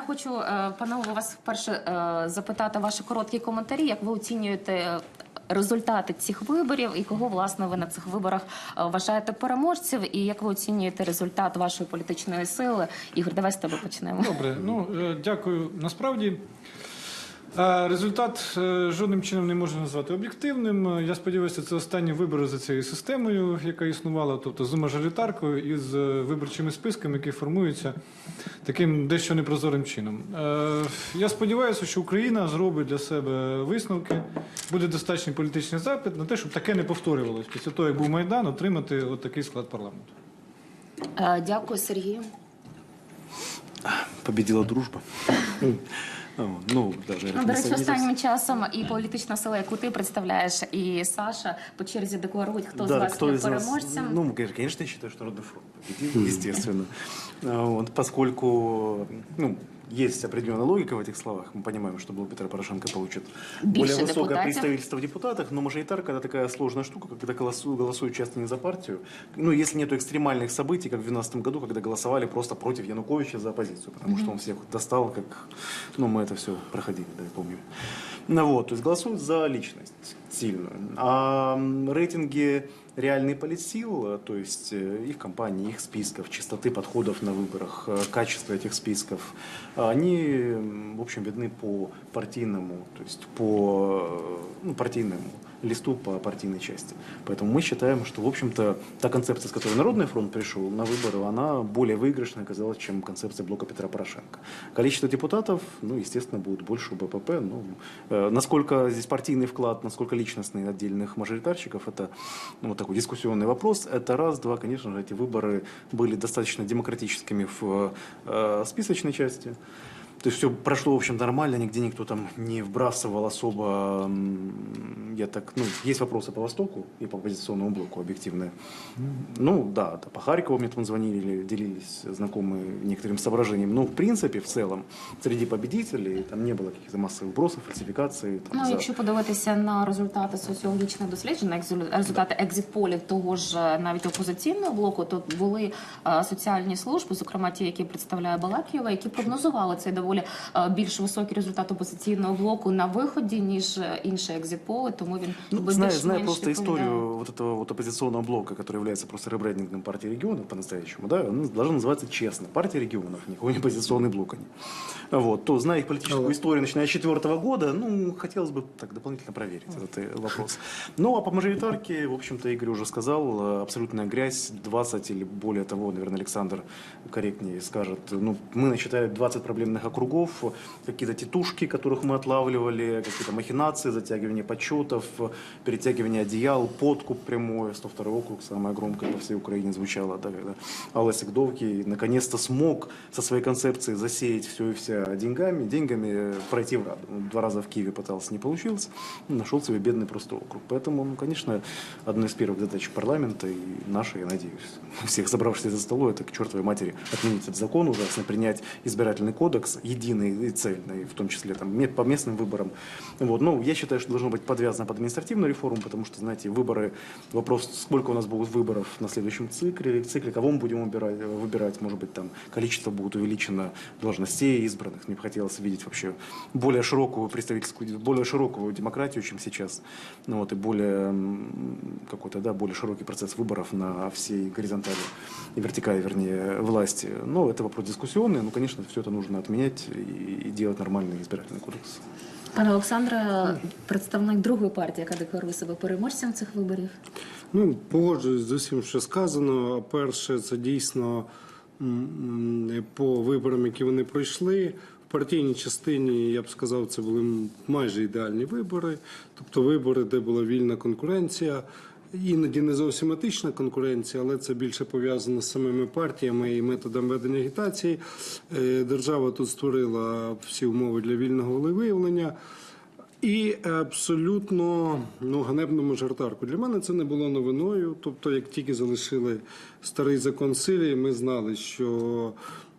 Я хочу, е, панове, вас вперше е, запитати ваші короткі коментарі. Як ви оцінюєте е, результати цих виборів і кого власне ви на цих виборах вважаєте переможців? І як ви оцінюєте результат вашої політичної сили? Ігор, давай з тебе почнемо. Добре, ну дякую. Насправді результат е, жодним чином не можна назвати об'єктивним. Е, Я сподіваюся, це останні вибори за цією системою, яка існувала, тобто з мажоритаркою і з е, виборчими списками, які формуються таким дещо непрозорим чином. Е, Я сподіваюся, що Україна зробить для себе висновки, буде достатній політичний запит на те, щоб таке не повторювалось після того, як був майдан, отримати от такий склад парламенту. Е, Дякую, Сергію. Победила дружба. Ну, даже Ну, наверное, до не речі, сомневаюсь. останнім часом і політична сила, яку ти представляєш, і Саша по черзі декларують, хто з Да, вас кто є из нас? переможцем. Ну, конечно, конечно, я считаю, что Народный фронт победил, естественно. А, Вот, поскольку ну, есть определенная логика в этих словах, мы понимаем, что блок Петра Порошенко получит Больше более высокое депутатов. представительство в депутатах, но мажоритарка это такая сложная штука, когда голосуют, голосуют часто не за партию. Ну, если нет экстремальных событий, как в 2012 году, когда голосовали просто против Януковича за оппозицию, потому что он всех достал, как, ну, мы это все проходили, да, помню. Вот, то есть голосуют за личность сильную. А рейтинги реальные политсил, э, то есть э, их компаний, их списков, частоты подходов на выборах, э, качество этих списков, а они, в общем, видны по партийному, то есть по э, ну, партийному листу по партийной части. Поэтому мы считаем, что, в общем-то, та концепция, с которой Народный фронт пришел на выборы, она более выигрышная оказалась, чем концепция блока Петра Порошенко. Количество депутатов, ну, естественно, будет больше у БПП. Ну, э, насколько здесь партийный вклад, насколько личностный отдельных мажоритарщиков, это ну, вот такой дискуссионный вопрос. Это раз. Два, конечно же, эти выборы были достаточно демократическими в э, списочной части. То есть все прошло, в общем, нормально, нигде никто там не вбрасывал особо. м, Я так, ну, есть вопросы по Востоку и по оппозиционному блоку объективные. Ну, да, да, по Харькову мне там звонили или делились знакомые некоторым соображением. Но, в принципе, в целом, среди победителей там не было каких-то массовых вбросов, фальсификаций. Там, Ну, за- якщо подивитися на результати соціологічних досліджень, на екзю- результати екзит-полів того ж е, навіть опозиційного блоку, то були е, соціальні служби, зокрема ті, які представляє Балакієва, які прогнозували цей доволі е, більш високий результат опозиційного блоку на виході, ніж е, інші екзит-поли, тому він Ну, би зная, більш-менш зная просто відповідав. историю вот этого вот оппозиционного блока, который является просто ребрендингом партии регионов по-настоящему, да, он должен называться честно. Партия регионов, никакой не оппозиционный блок они. Вот, то, зная их политическую историю, начиная с четвертого года, ну, хотелось бы так дополнительно проверить этот э, вопрос. Ну, а по мажоритарке, в общем-то, Игорь уже сказал, э, абсолютная грязь, 20 или более того, наверное, Александр корректнее скажет, ну, мы насчитали 20 проблемных округов, какие-то тетушки, которых мы отлавливали, какие-то махинации, затягивание подсчетов, перетягивание одеял, подкуп прямой, 102 округ, самое громкое по всей Украине звучало, да, когда Алла Сигдовки наконец-то смог со своей концепцией засеять все и вся деньгами, деньгами пройти в Раду. Два раза в Киеве пытался, не получилось, нашел себе бедный просто округ. Поэтому, ну, конечно, одной из первых задач парламента и наша, я надеюсь, всех собравшихся за столу, это к чертовой матери отменить этот закон ужасно, принять избирательный кодекс единый и цельный, в том числе там, по местным выборам. Вот. Ну, я считаю, что должно быть подвязано под административную реформу, потому что, знаете, выборы, вопрос, сколько у нас будет выборов на следующем цикле, цикле кого мы будем выбирать, выбирать, может быть, там количество будет увеличено должностей избранных. Мне бы хотелось видеть вообще более широкую представительскую, более широкую демократию, чем сейчас. Ну, вот, и более какой-то, да, более широкий процесс выборов на всей горизонтали и вертикали, вернее, власти. Но это вопрос дискуссионный, ну, конечно, все это нужно отменять и, и делать нормальный избирательный кодекс. Пане Олександре, представник другої партії, яка декларує себе переможцем цих виборів. Ну, погоджуюсь з усім, що сказано. Перше, це дійсно по виборам, які вони пройшли. В партійній частині, я б сказав, це були майже ідеальні вибори. Тобто вибори, де була вільна конкуренція. Іноді не зовсім етична конкуренція, але це більше пов'язано з самими партіями і методом ведення агітації. Е, Держава тут створила всі умови для вільного волевиявлення. І абсолютно ну, ганебну мажоритарку. Для мене це не було новиною. Тобто, як тільки залишили старий закон силі, ми знали, що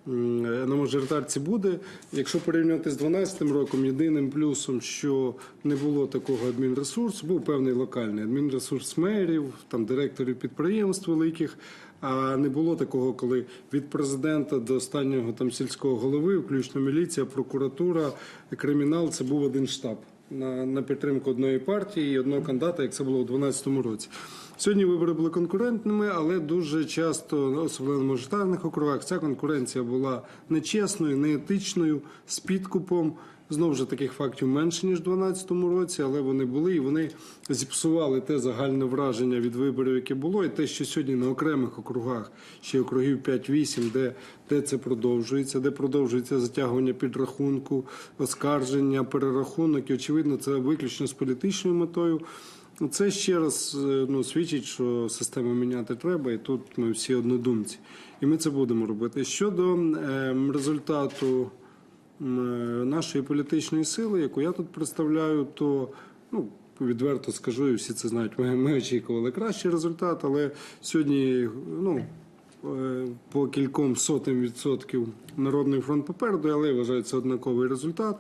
на мажоритарці буде. Якщо порівняти з 2012 роком, єдиним плюсом, що не було такого адмінресурсу, був певний локальний адмінресурс мерів, там директорів підприємств великих. А не було такого, коли від президента до останнього там сільського голови, включно міліція, прокуратура, кримінал, це був один штаб на, на підтримку одної партії і одного кандидата, як це було у 2012 році. Сьогодні вибори були конкурентними, але дуже часто, особливо на мажоритарних округах, ця конкуренція була нечесною, неетичною, з підкупом. Знову ж таких фактів менше ніж у 2012 році, але вони були і вони зіпсували те загальне враження від виборів, яке було, і те, що сьогодні на окремих округах, ще округів 5-8, де, де це продовжується, де продовжується затягування підрахунку, оскарження, перерахунок. І очевидно, це виключно з політичною метою. Це ще раз е, ну, свідчить, що систему міняти треба, і тут ми всі однодумці. І ми це будемо робити. Щодо е, результату нашої політичної сили, яку я тут представляю, то ну, відверто скажу, і всі це знають. Ми, ми очікували кращий результат, але сьогодні ну, е, по кільком сотим відсотків Народний фронт попереду, але я вважаю, це однаковий результат.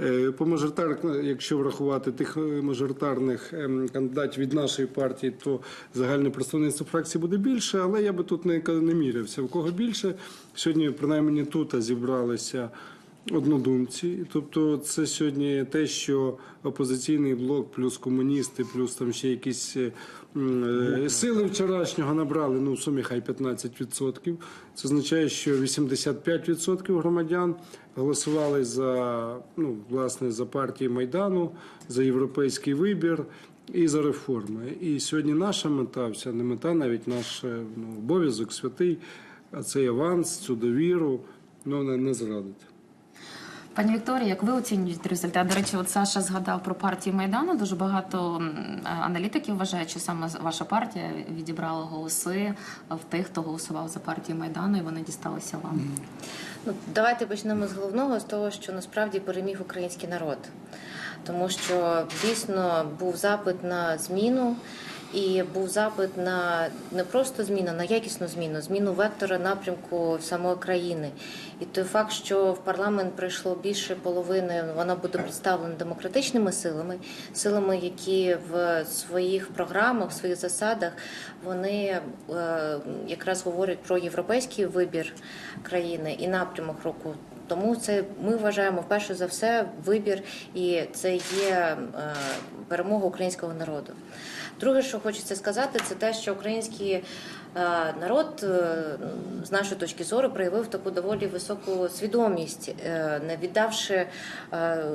Е, По мажоритарних, якщо врахувати тих е, мажоритарних ем, кандидатів від нашої партії, то загальне представництво фракції буде більше, але я би тут не, не мірявся. В кого більше сьогодні, принаймні тут зібралися однодумці. Тобто, це сьогодні те, що опозиційний блок, плюс комуністи, плюс там ще якісь е, е, сили вчорашнього набрали. Ну в сумі хай 15%. Це означає, що 85% громадян голосували за ну власне за партії майдану, за європейський вибір. І за реформи. І сьогодні наша мета, вся не мета, навіть наш е, ну, обов'язок святий, а цей аванс, цю довіру ну, не, не зрадити. Пані Вікторія, як ви оцінюєте результат? До речі, от Саша згадав про партію Майдану. Дуже багато аналітиків вважають, що саме ваша партія відібрала голоси в тих, хто голосував за партію Майдану, і вони дісталися вам. Ну, давайте почнемо з головного, з того, що насправді переміг український народ. Тому що дійсно був запит на зміну, і був запит на не просто зміну, на якісну зміну, зміну вектора напрямку самої країни. І той факт, що в парламент прийшло більше половини, вона буде представлена демократичними силами, силами, які в своїх програмах, в своїх засадах вони е, якраз говорять про європейський вибір країни і напрямок року. Тому це ми вважаємо вперше за все вибір, і це є е, перемога українського народу. Друге, що хочеться сказати, це те, що український е, народ, е, з нашої точки зору, проявив таку доволі високу свідомість, е, не віддавши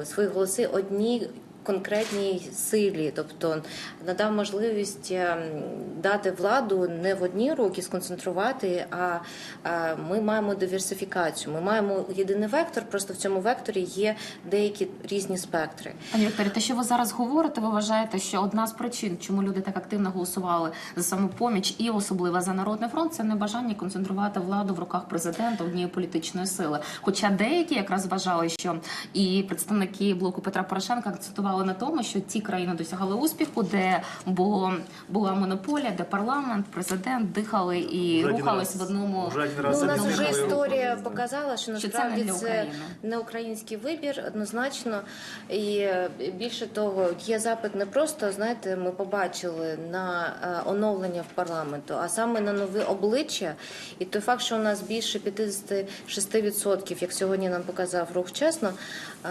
свої голоси одній. Конкретній силі, тобто надав можливість е, дати владу не в одні руки сконцентрувати, а ми маємо диверсифікацію. Ми маємо єдиний вектор, просто в цьому векторі є деякі різні спектри. Пані Вікторія, те, що ви зараз говорите, ви вважаєте, що одна з причин, чому люди так активно голосували за самопоміч і особливо за народний фронт, це небажання концентрувати владу в руках президента однієї політичної сили. Хоча деякі якраз вважали, що і представники блоку Петра Порошенка акцентували на тому, що ті країни досягали успіху, де було була монополія, де парламент, президент дихали і Вже рухались раз. в одному. Вже один Ну, у нас вже історія показала, що Що це насправді не для це не український вибір, однозначно. І більше того, є запит не просто, знаєте, ми побачили на е, оновлення в парламенту, а саме на нові обличчя. І той факт, що у нас більше 56%, як сьогодні нам показав рух чесно, е,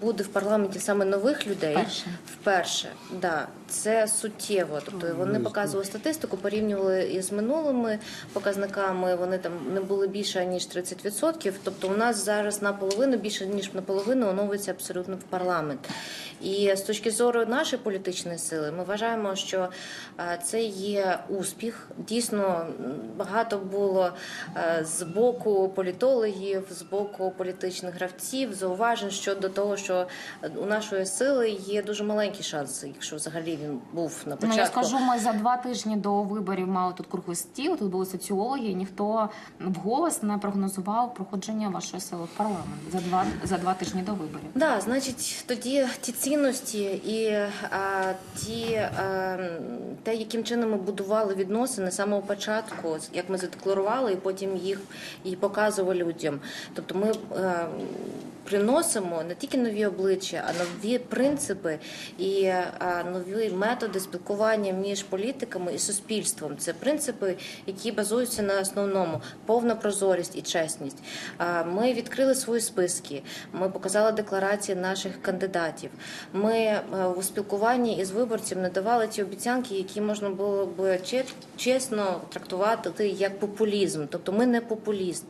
буде в парламенті саме нових людей. Вперше. Вперше, да, це суттєво. Тобто вони показували статистику, порівнювали із минулими показниками. Вони там не були більше ніж 30%. Тобто, у нас зараз наполовину більше ніж наполовину оновиться абсолютно в парламент. І з точки зору нашої політичної сили, ми вважаємо, що е, це є успіх. Дійсно, багато було е, з боку політологів, з боку політичних гравців, зауважень щодо того, що у нашої сили є дуже маленький шанс, якщо взагалі він був на Ну, я скажу, ми за два тижні до виборів мали тут круглий стіл, тут були соціологи, і ніхто вголос не прогнозував проходження вашої сили в парламент за два за два тижні до виборів. Да, значить, тоді ті цінності і а, ті, а, те, яким чином ми будували відносини з самого початку, як ми задекларували, і потім їх і показували людям. Тобто ми. А, приносимо не тільки нові обличчя, а нові принципи і нові методи спілкування між політиками і суспільством. Це принципи, які базуються на основному повна прозорість і чесність. Ми відкрили свої списки, ми показали декларації наших кандидатів. Ми е, у спілкуванні із виборцем не давали ті обіцянки, які можна було б чесно трактувати як популізм. Тобто ми не популісти.